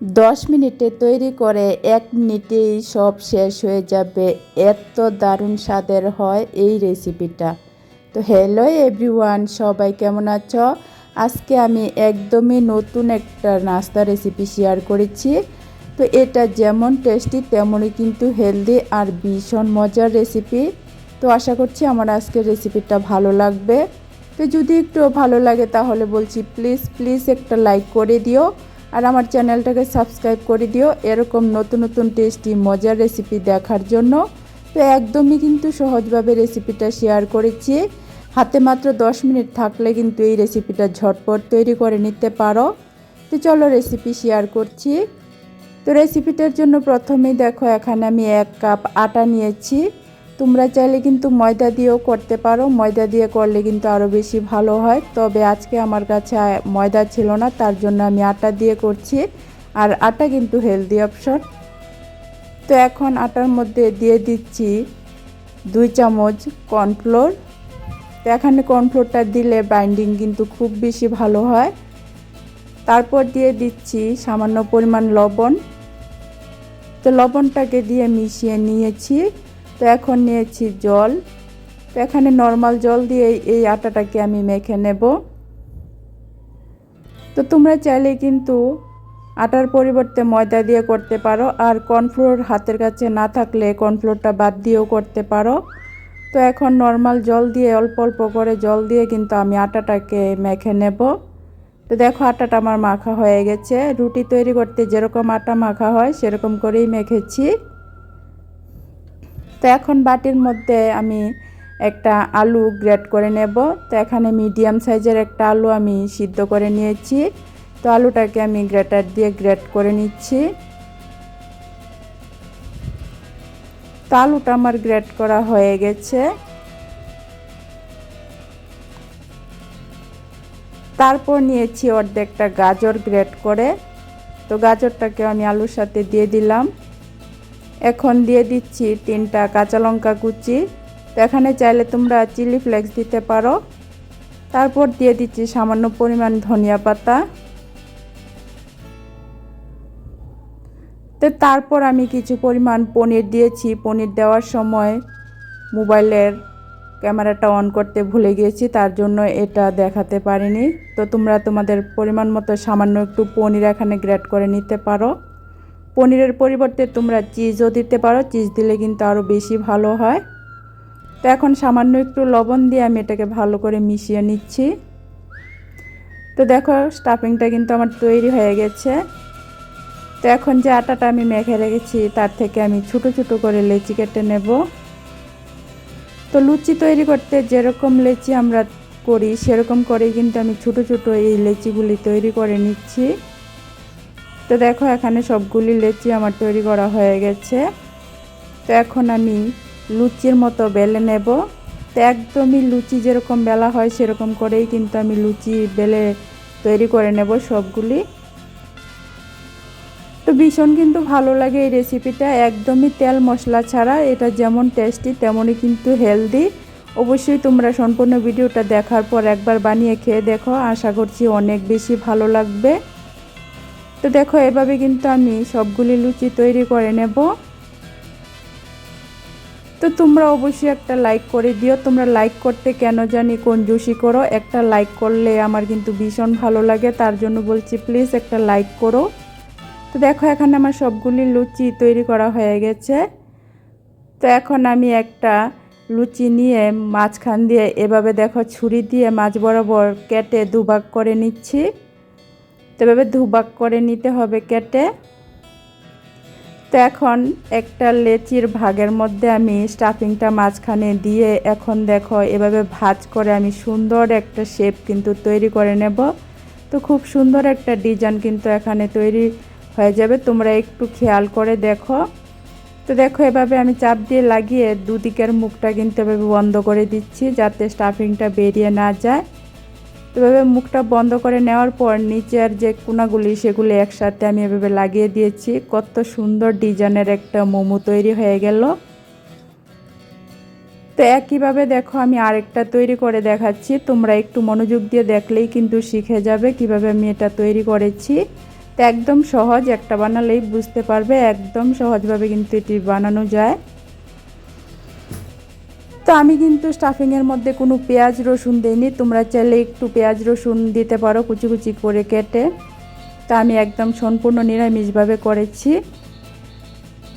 দশ মিনিটে তৈরি করে এক মিনিটেই সব শেষ হয়ে যাবে। এত দারুণ স্বাদের হয় এই রেসিপিটা। তো হ্যালো এভরিওয়ান, সবাই কেমন আছো? আজকে আমি একদমই নতুন একটা নাস্তা রেসিপি শেয়ার করেছি। তো এটা যেমন টেস্টি, তেমনই কিন্তু হেলদি আর ভীষণ মজার রেসিপি। তো আশা করছি আমার আজকের রেসিপিটা ভালো লাগবে। তো যদি একটু ভালো লাগে তাহলে বলছি প্লিজ প্লিজ একটা লাইক করে দিও। আর আমার চ্যানেলটাকে সাবস্ক্রাইব করে দিও এরকম নতুন নতুন টেস্টি, মজার রেসিপি দেখার জন্য। তো একদমই কিন্তু সহজভাবে রেসিপিটা শেয়ার করেছি। হাতে মাত্র 10 মিনিট থাকলে কিন্তু এই রেসিপিটা ঝটপট তৈরি করে নিতে পারো। তো চলো রেসিপি শেয়ার করছি। তো রেসিপিটার জন্য প্রথমেই দেখো, এখানে আমি এক কাপ আটা নিয়েছি। তোমরা চাইলে কিন্তু ময়দা দিয়েও করতে পারো। ময়দা দিয়ে করলে কিন্তু আরও বেশি ভালো হয়। তবে আজকে আমার কাছে ময়দা ছিল না, তার জন্য আমি আটা দিয়ে করছি। আর আটা কিন্তু হেলদি অপশন তো এখন আটার মধ্যে দিয়ে দিচ্ছি দুই চামচ কর্নফ্লোর তো এখানে কর্নফ্লোরটা দিলে বাইন্ডিং কিন্তু খুব বেশি ভালো হয়। তারপর দিয়ে দিচ্ছি সামান্য পরিমাণ লবণ। তো লবণটাকে দিয়ে মিশিয়ে নিয়েছি। তো এখন নিয়েছি জল। তো এখানে নর্মাল জল দিয়ে এই আটাটাকে আমি মেখে নেব। তো তোমরা চাইলে কিন্তু আটার পরিবর্তে ময়দা দিয়ে করতে পারো আর কর্নফ্লোর হাতের কাছে না থাকলে কর্নফ্লোরটা বাদ দিয়েও করতে পারো। তো এখন নর্মাল জল দিয়ে অল্প অল্প করে জল দিয়ে কিন্তু আমি আটাটাকে মেখে নেব। তো দেখো আটাটা আমার মাখা হয়ে গেছে। রুটি তৈরি করতে যেরকম আটা মাখা হয় সেরকম করেই মেখেছি। তো এখন বাটির মধ্যে আমি একটা আলু গ্রেট করে নেব। তো এখানে মিডিয়াম সাইজের একটা আলু আমি সিদ্ধ করে নিয়েছি। তো আলুটাকে আমি গ্রেটার দিয়ে গ্রেট করে নিচ্ছি। তো আলুটা আমার গ্রেট করা হয়ে গেছে। তারপর নিয়েছি অর্ধেকটা গাজর গ্রেট করে। তো গাজরটাকে আমি আলুর সাথে দিয়ে দিলাম। এখন দিয়ে দিচ্ছি তিনটা কাঁচা লঙ্কা কুচি। তো এখানে চাইলে তোমরা চিলি ফ্লেক্স দিতে পারো। তারপর দিয়ে দিচ্ছি সামান্য পরিমাণ ধনিয়া পাতা। তো তারপর আমি কিছু পরিমাণ পনির দিয়েছি। পনির দেওয়ার সময় মোবাইলের ক্যামেরাটা অন করতে ভুলে গিয়েছি, তার জন্য এটা দেখাতে পারিনি। তো তোমরা তোমাদের পরিমাণ মতো সামান্য একটু পনির এখানে গ্রেড করে নিতে পারো। পনিরের পরিবর্তে তোমরা চিজও দিতে পারো। চিজ দিলে কিন্তু আরও বেশি ভালো হয়। তো এখন সামান্য একটু লবণ দিয়ে আমি এটাকে ভালো করে মিশিয়ে নিচ্ছি। তো দেখো স্টাফিংটা কিন্তু আমার তৈরি হয়ে গেছে। তো এখন যে আটাটা আমি মেখে রেখেছি, তার থেকে আমি ছোটো ছোটো করে লেচি কেটে নেব। তো লুচি তৈরি করতে যেরকম লেচি আমরা করি, সেরকম করেই কিন্তু আমি ছোটো ছোটো এই লেচিগুলি তৈরি করে নিচ্ছি। তো দেখো, এখানে সবগুলি লেচি আমার তৈরি করা হয়ে গেছে। তো এখন আমি লুচির মতো বেলে নেব। তো একদমই লুচি যেরকম বেলা হয় সেরকম করেই কিন্তু আমি লুচি বেলে তৈরি করে নেব সবগুলি। তো ভীষণ কিন্তু ভালো লাগে এই রেসিপিটা একদমই তেল মশলা ছাড়া, এটা যেমন টেস্টি তেমনই কিন্তু হেলদি অবশ্যই তোমরা সম্পূর্ণ ভিডিওটা দেখার পর একবার বানিয়ে খেয়ে দেখো। আশা করছি অনেক বেশি ভালো লাগবে। তো দেখো, এভাবে কিন্তু আমি সবগুলি লুচি তৈরি করে নেব। তো তোমরা অবশ্যই একটা লাইক করে দিও। তোমরা লাইক করতে কেন জানি কোন জুসি করো। একটা লাইক করলে আমার কিন্তু ভীষণ ভালো লাগে, তার জন্য বলছি প্লিজ একটা লাইক করো। তো দেখো, এখানে আমার সবগুলি লুচি তৈরি করা হয়ে গেছে। তো এখন আমি একটা লুচি নিয়ে মাঝখান দিয়ে এভাবে দেখো, ছুরি দিয়ে মাছ বরাবর কেটে দুভাগ করে নিচ্ছি। তো এভাবে করে নিতে হবে কেটে। তো এখন একটা লেচির ভাগের মধ্যে আমি স্টাফিংটা মাঝখানে দিয়ে এখন দেখো এভাবে ভাজ করে আমি সুন্দর একটা শেপ কিন্তু তৈরি করে নেব। তো খুব সুন্দর একটা ডিজাইন কিন্তু এখানে তৈরি হয়ে যাবে, তোমরা একটু খেয়াল করে দেখো। তো দেখো এভাবে আমি চাপ দিয়ে লাগিয়ে দুদিকের মুখটা কিন্তু এভাবে বন্ধ করে দিচ্ছি যাতে স্টাফিংটা বেরিয়ে না যায়। এভাবে মুখটা বন্ধ করে নেওয়ার পর নিচের যে কোনাগুলি সেগুলি একসাথে আমি এভাবে লাগিয়ে দিয়েছি। কত সুন্দর ডিজাইনের একটা মোমো তৈরি হয়ে গেল। তো একইভাবে দেখো, আমি আরেকটা তৈরি করে দেখাচ্ছি। তোমরা একটু মনোযোগ দিয়ে দেখলেই কিন্তু শিখে যাবে কীভাবে আমি এটা তৈরি করেছি। তো একদম সহজ, একটা বানালেই বুঝতে পারবে, একদম সহজভাবে কিন্তু এটি বানানো যায়। তো আমি কিন্তু স্টাফিংয়ের মধ্যে কোনো পেঁয়াজ রসুন দিইনি। তোমরা চাইলে একটু পেঁয়াজ রসুন দিতে পারো কুচি কুচি করে কেটে। তা আমি একদম সম্পূর্ণ নিরামিষভাবে করেছি।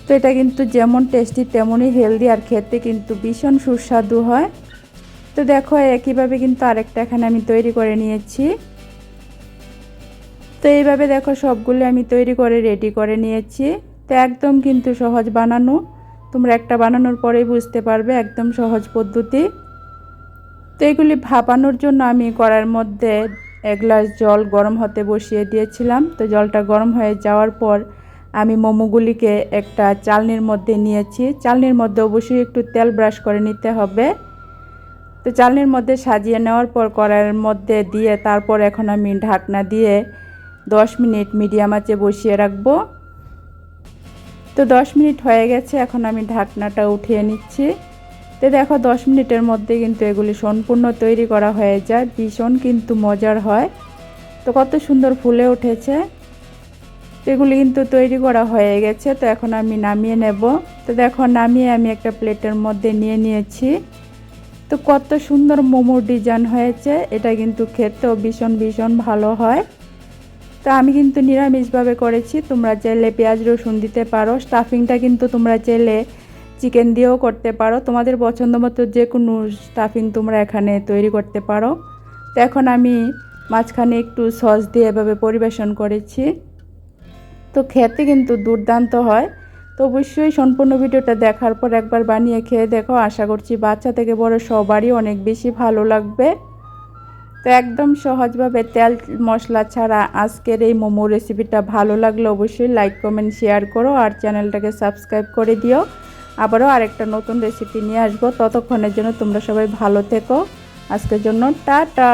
তো এটা কিন্তু যেমন টেস্টি তেমনই হেলদি আর খেতে কিন্তু ভীষণ সুস্বাদু হয়। তো দেখো, একইভাবে কিন্তু আরেকটা এখানে আমি তৈরি করে নিয়েছি। তো এইভাবে দেখো সবগুলো আমি তৈরি করে রেডি করে নিয়েছি। তো একদম কিন্তু সহজ বানানো। তোমরা একটা বানানোর পরেই বুঝতে পারবে একদম সহজ পদ্ধতি। তো এগুলি ভাপানোর জন্য আমি কড়ার মধ্যে এক গ্লাস জল গরম হতে বসিয়ে দিয়েছিলাম। তো জলটা গরম হয়ে যাওয়ার পর আমি মোমোগুলিকে একটা চালনির মধ্যে নিয়েছি। চালনির মধ্যে অবশ্যই একটু তেল ব্রাশ করে নিতে হবে। তো চালনির মধ্যে সাজিয়ে নেওয়ার পর কড়াইয়ের মধ্যে দিয়ে তারপর এখন আমি ঢাকনা দিয়ে দশ মিনিট মিডিয়াম আঁচে বসিয়ে রাখব। তো দশ মিনিট হয়ে গেছে, এখন আমি ঢাকনাটা উঠিয়ে নিচ্ছি। তো দেখো দশ মিনিটের মধ্যে কিন্তু এগুলি সম্পূর্ণ তৈরি করা হয়ে যায়, ভীষণ কিন্তু মজার হয়। তো কত সুন্দর ফুলে উঠেছে। তো এগুলি কিন্তু তৈরি করা হয়ে গেছে, তো এখন আমি নামিয়ে নেব। তো দেখো নামিয়ে আমি একটা প্লেটের মধ্যে নিয়ে নিয়েছি। তো কত সুন্দর মোমোর ডিজাইন হয়েছে, এটা কিন্তু খেতেও ভীষণ ভীষণ ভালো হয়। তো আমি কিন্তু নিরামিষভাবে করেছি। তোমরা চাইলে পেঁয়াজ রসুন দিতে পারো। স্টাফিংটা কিন্তু তোমরা চাইলে চিকেন দিয়েও করতে পারো। তোমাদের পছন্দ মতো যে কোনো স্টাফিং তোমরা এখানে তৈরি করতে পারো। তো এখন আমি মাঝখানে একটু সস দিয়ে এভাবে পরিবেশন করেছি। তো খেতে কিন্তু দুর্দান্ত হয়। তো অবশ্যই সম্পূর্ণ ভিডিওটা দেখার পর একবার বানিয়ে খেয়ে দেখো। আশা করছি বাচ্চা থেকে বড় সবারই অনেক বেশি ভালো লাগবে। তো একদম সহজভাবে তেল, মশলা ছাড়া আজকের এই মোমো রেসিপিটা ভালো লাগলে অবশ্যই লাইক কমেন্ট শেয়ার করো আর চ্যানেলটাকে সাবস্ক্রাইব করে দিও। আবারও আরেকটা নতুন রেসিপি নিয়ে আসব। ততক্ষণের জন্য তোমরা সবাই ভালো থেকো। আজকের জন্য টাটা!